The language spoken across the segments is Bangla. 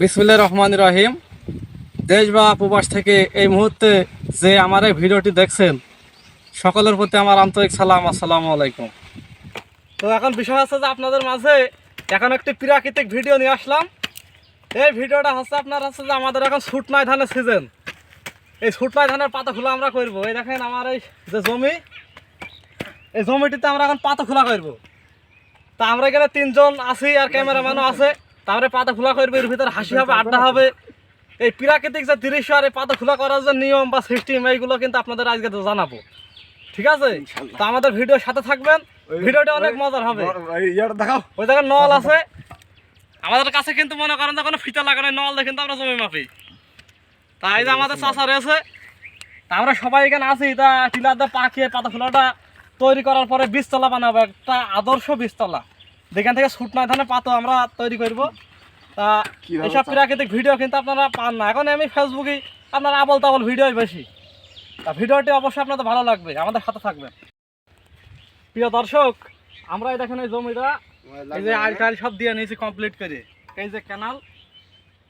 বিসমুল্লাহ রহমান রহিম। দেশ বা প্রবাস থেকে এই মুহূর্তে যে আমার এই ভিডিওটি দেখছেন, সকলের প্রতি আমার আন্তরিক সালাম, আসসালামু আলাইকুম। তো এখন বিষয় হচ্ছে যে আপনাদের মাঝে এখন একটি প্রাকৃতিক ভিডিও নিয়ে আসলাম। এই ভিডিওটা হচ্ছে আপনার হচ্ছে যে আমাদের এখন সুটনাই ধানের সিজন এই ছুট নাই ধানের পাতা খোলা আমরা করব। এই দেখেন আমার এই যে জমি, এই জমিটিতে আমরা এখন পাতা খোলা করব। তা আমরা এখানে তিনজন আছি আর ক্যামেরাম্যানও আছে। তারপরে পাতা খোলা করবে এর ভিতরে হাসি হবে আড্ডা হবে। এই প্রাকৃতিক যে দৃশ্য আর এই পাতা খোলা করার যে নিয়ম বা সিস্টেম এইগুলো কিন্তু আপনাদের আজকে তো জানাব। ঠিক আছে? তো আমাদের ভিডিওর সাথে থাকবেন। ভিডিওটা অনেক মজার হবে। দেখাও। ওই জায়গায় নল আছে। আমাদের কাছে কিন্তু মনে করেন যে কোনো ফিতা লাগানো নল দিয়ে কিন্তু আমরা জমি মাপি। তা এই যে আমাদের চাষা রয়েছে তা আমরা সবাই এখানে আছি। তা টিলার দিয়ে পাখিয়ে পাতা খোলাটা তৈরি করার পরে বীজতলা বানাবো একটা আদর্শ বীজতলা। যেখান থেকে ছুট না ধানে পাতো আমরা তৈরি করব। তা এইসব প্রাকৃতিক ভিডিও কিন্তু আপনারা পান না। এখন আমি ফেসবুকে আপনারা আবল তাবল ভিডিওই বেশি। তা ভিডিওটি অবশ্যই আপনাদের ভালো লাগবে আমাদের সাথে থাকবেন। প্রিয় দর্শক আমরা দেখেন এই জমিটা এই যে আল টাল সব দিয়ে নিয়েছি কমপ্লিট করে। এই যে ক্যানাল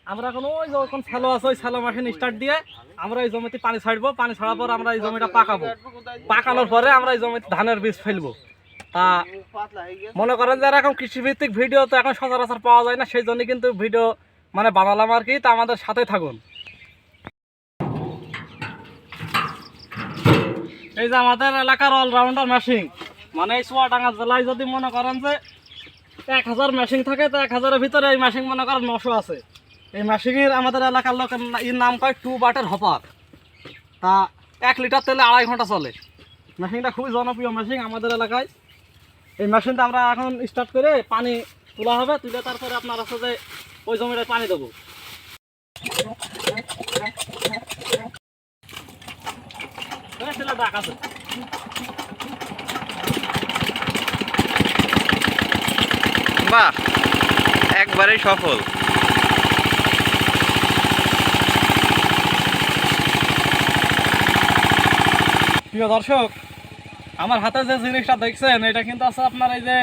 আমরা এখন ওই যখন স্যালো আছে ওই স্যালো মেশিন স্টার্ট দিয়ে আমরা এই জমিতে পানি ছাড়বো। পানি ছাড়ার পর আমরা এই জমিটা পাকাবো। পাকানোর পরে আমরা এই জমিতে ধানের বীজ ফেলব। তা মনে করেন যে এরকম কৃষিভিত্তিক ভিডিও তো এখন সচরাচর পাওয়া যায় না, সেই জন্য কিন্তু ভিডিও মানে বানালাম আর কি, তা আমাদের সাথে থাকুন। এই যে আমাদের এলাকার অলরাউন্ডার মেশিন মানে এই চুয়াডাঙ্গা জেলায় যদি মনে করেন যে এক হাজার মেশিন থাকে, তো এক হাজারের ভিতরে এই মেশিন মনে করেন নশো আছে। এই মেশিনের আমাদের এলাকার লোকের এর নাম কয়? টু বাটের হপার তা এক লিটার তেলে আড়াই ঘণ্টা চলে। মেশিনটা খুবই জনপ্রিয় মেশিন আমাদের এলাকায়। এই মেশিনটা আমরা এখন স্টার্ট করে পানি তোলা হবে তুলে তারপরে আপনার যে ওই জমিটায় পানি দেবো। ছেলে ডাক আছে। বাহ একবারেই সফল। প্রিয় দর্শক আমার হাতে যে জিনিসটা দেখছেন, এটা কিন্তু আছে আপনার এই যে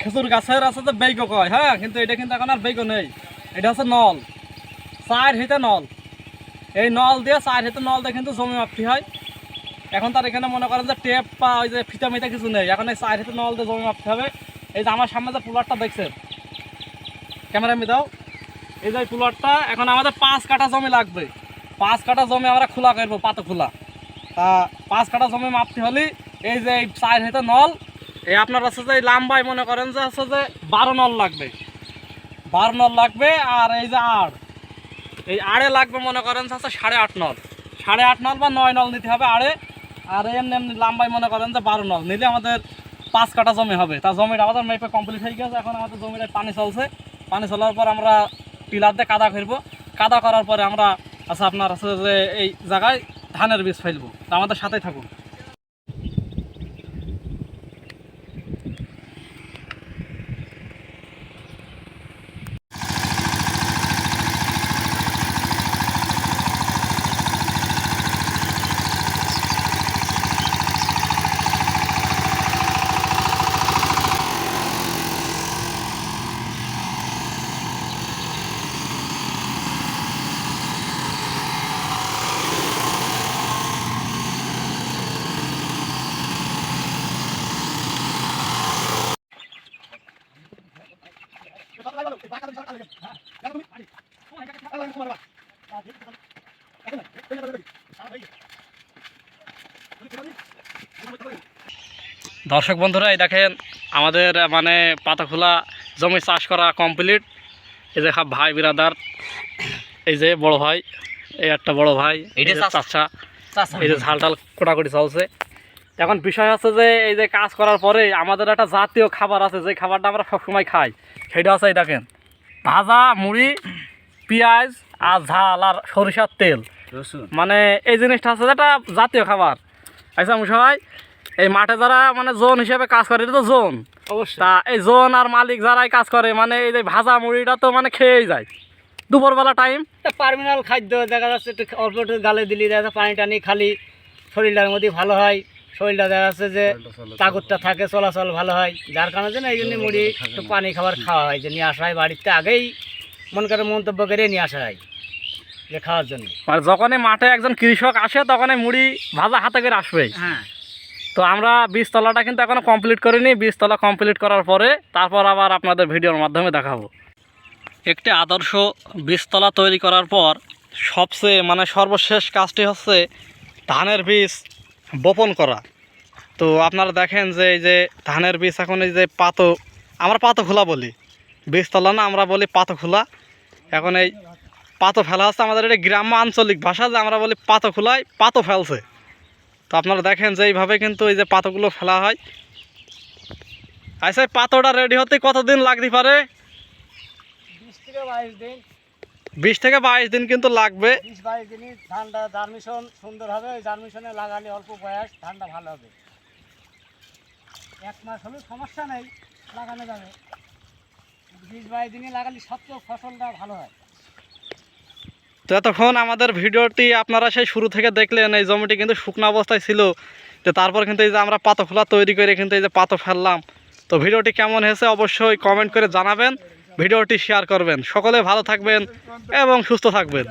খেজুর গাছের আছে যে বেগ কয় হ্যাঁ? কিন্তু এটা কিন্তু এখন আর বেগ নেই। এটা হচ্ছে নল। চার হিতে নল। এই নল দিয়ে চার হিতে নল দিয়ে কিন্তু জমি মাপটি হয়। এখন তার এখানে মনে করেন যে টেপ বা ওই যে ফিতা মিতা কিছু নেই। এখন এই চার হিতে নল দিয়ে জমি মাপতে হবে। এই যে আমার সামনে যে পুলারটা দেখছেন, ক্যামেরা মি দাও এই যে পুলারটা, এখন আমাদের পাঁচ কাঠা জমি লাগবে। পাঁচ কাঠা জমি আমরা খোলা করব, পাতা খোলা। তা পাঁচ কাঠা জমি মাপতে হলে এই যে এই চার হেতে নল, এই আপনার আছে যে এই লাম্বায় মনে করেন যে আছে যে বারো নল লাগবে। বারো নল লাগবে আর এই যে আড়, এই আড়ে লাগবে মনে করেন যে আছে সাড়ে আট নল। সাড়ে আট নল বা নয় নল নিতে হবে আড়ে, আর এমনি এমনি লাম্বায় মনে করেন যে বারো নল। নিলে আমাদের পাঁচ কাঠা জমি হবে। তা জমিটা আমাদের মেপে কমপ্লিট হয়ে গেছে। এখন আমাদের জমিটায় পানি চলছে। পানি চলার পর আমরা পিলার দিয়ে কাদা ফেলব। কাদা করার পরে আমরা আচ্ছা আপনার আছে যে এই জায়গায় ধানের বীজ ফেলব। তা আমাদের সাথেই থাকুন। দর্শক বন্ধুরা এই দেখেন আমাদের মানে পাতা খোলা জমি চাষ করা কমপ্লিট এই যে সব ভাই বিরাদার এই যে বড় ভাই এই একটা বড় ভাই এইটা এই যে। চাচা এই যে ঝাল টাল কোটাকুটি চলছে এখন বিষয় আছে যে এই যে কাজ করার পরে আমাদের একটা জাতীয় খাবার আছে যে খাবারটা আমরা সবসময় খাই সেটা আছে এই দেখেন ভাজা মুড়ি পেঁয়াজ আর ঝাল আর সরিষার তেল। মানে এই জিনিসটা আছে যেটা জাতীয় খাবার। আচ্ছা মশাই এই মাঠে যারা মানে জোন হিসেবে কাজ করে এটা তো জোন। অবশ্যই। তা এই জোন আর মালিক যারাই কাজ করে মানে এই যে ভাজা মুড়িটা তো মানে খেয়েই যায়। দুপুরবেলা টাইম পার্মিনাল খাদ্য দেখা যাচ্ছে একটু অল্প একটু গালে দিলি দেখা যাচ্ছে পানি টানি খালি শরীরটার মধ্যে ভালো হয়। শরীরটা দেখা যাচ্ছে যে তাগতটা থাকে চলাচল ভালো হয়। যার কারণে যে না এই জন্য মুড়ি একটু পানি খাবার খাওয়া হয় যে নিয়ে আসা হয় বাড়িতে আগেই মন করে মন্তব্য করে নিয়ে আসা হয় যে খাওয়ার জন্য। মানে যখনই মাঠে একজন কৃষক আসে তখনই মুড়ি ভাজা হাতে করে আসবে। হ্যাঁ। তো আমরা বীজতলাটা কিন্তু এখনও কমপ্লিট করিনি। বীজতলা কমপ্লিট করার পরে তারপর আবার আপনাদের ভিডিওর মাধ্যমে দেখাবো। একটি আদর্শ বীজতলা তৈরি করার পর সবচেয়ে মানে সর্বশেষ কাজটি হচ্ছে ধানের বীজ বপন করা। তো আপনারা দেখেন যে এই যে ধানের বীজ, এখন এই যে পাতো, আমরা পাতো খোলা বলি। বীজতলা না, আমরা বলি পাতো খোলা। এখন এই পাতো ফেলা হচ্ছে আমাদের এটা গ্রাম্য আঞ্চলিক ভাষা যে আমরা বলি পাতো খোলায় পাতো ফেলছে। তো আপনারা দেখেন যে এইভাবে কিন্তু এই যে পাতাগুলো ফেলা হয়। আচ্ছা পাতাটা রেডি হতে কতদিন লাগতে পারে? বাইশ দিন। বিশ থেকে বাইশ দিন কিন্তু লাগবে। বিশ বাইশ দিনই ধানটা জার্মিশন সুন্দর হবে ওই জার্মিশনে লাগালে অল্প বয়স ধানটা ভালো হবে। এক মাস হলেও সমস্যা নেই লাগানো যাবে। বিশ বাইশ দিনে লাগালে সবচেয়ে ফসলটা ভালো হয়। তো এতক্ষণ আমাদের ভিডিওটি আপনারা সেই শুরু থেকে দেখলেন এই জমিটি কিন্তু শুকনো অবস্থায় ছিল। তো তারপর কিন্তু এই যে আমরা পাতো খোলা তৈরি করে কিন্তু এই যে পাতো ফেললাম। তো ভিডিওটি কেমন হয়েছে অবশ্যই কমেন্ট করে জানাবেন। ভিডিওটি শেয়ার করবেন। সকলে ভালো থাকবেন এবং সুস্থ থাকবেন।